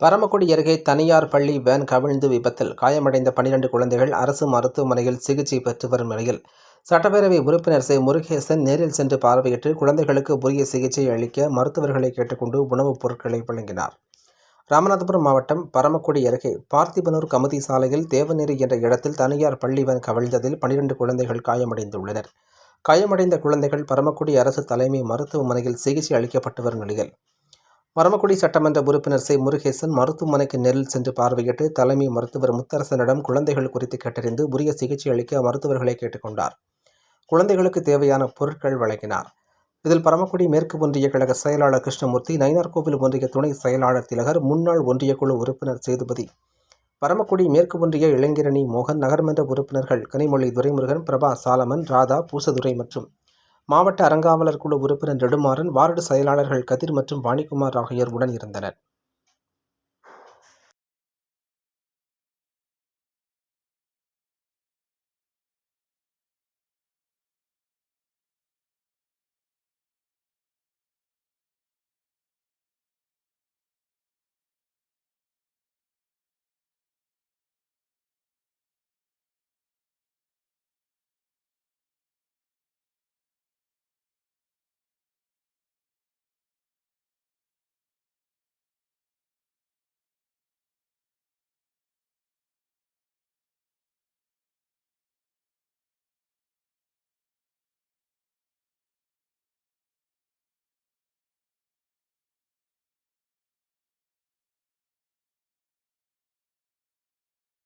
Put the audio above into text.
பரமக்குடி அருகே தனியார் பள்ளி வேன் கவிழ்ந்து விபத்தில் காயமடைந்த பனிரெண்டு குழந்தைகள் அரசு மருத்துவமனையில் சிகிச்சை பெற்று வரும் நிலையில். சட்டப்பேரவை உறுப்பினர் சே. முருகேசன் நேரில் சென்று பார்வையிட்டு குழந்தைகளுக்கு உரிய சிகிச்சை அளிக்க மருத்துவர்களை கேட்டுக்கொண்டு உணவுப் பொருட்களை வழங்கினார். ராமநாதபுரம் மாவட்டம் பரமக்குடி அருகே பார்த்திபனூர் கமுதி சாலையில் தேவநேரி என்ற இடத்தில் தனியார் பள்ளி வேன் கவிழ்ந்ததில் பனிரெண்டு குழந்தைகள் காயமடைந்துள்ளனர். காயமடைந்த குழந்தைகள் பரமக்குடி அரசு தலைமை மருத்துவமனையில் சிகிச்சை அளிக்கப்பட்டு வரும் நிலையில் பரமக்குடி சட்டமன்ற உறுப்பினர் சி. முருகேசன் மருத்துவமனைக்கு நேரில் சென்று பார்வையிட்டு தலைமை மருத்துவர் முத்தரசனிடம் குழந்தைகள் குறித்து கேட்டறிந்து உரிய சிகிச்சை அளிக்க மருத்துவர்களை கேட்டுக்கொண்டார். குழந்தைகளுக்கு தேவையான பொருட்கள் வழங்கினார். இதில் பரமக்குடி மேற்கு ஒன்றிய கழக செயலாளர் கிருஷ்ணமூர்த்தி நயினார்கோவில் ஒன்றிய துணை செயலாளர் திலகர் முன்னாள் ஒன்றிய குழு உறுப்பினர் சேதுபதி பரமக்குடி மேற்கு ஒன்றிய இளைஞரணி மோகன் நகர்மன்ற உறுப்பினர்கள் கனிமொழி துரைமுருகன் பிரபா சாலமன் ராதா பூசதுரை மற்றும் மாவட்ட அறங்காவலர் குழு உறுப்பினர் நெடுமாறன் வார்டு செயலாளர்கள் கதிர் மற்றும் வாணிக்குமார் ஆகியோர் உடன் இருந்தனர்.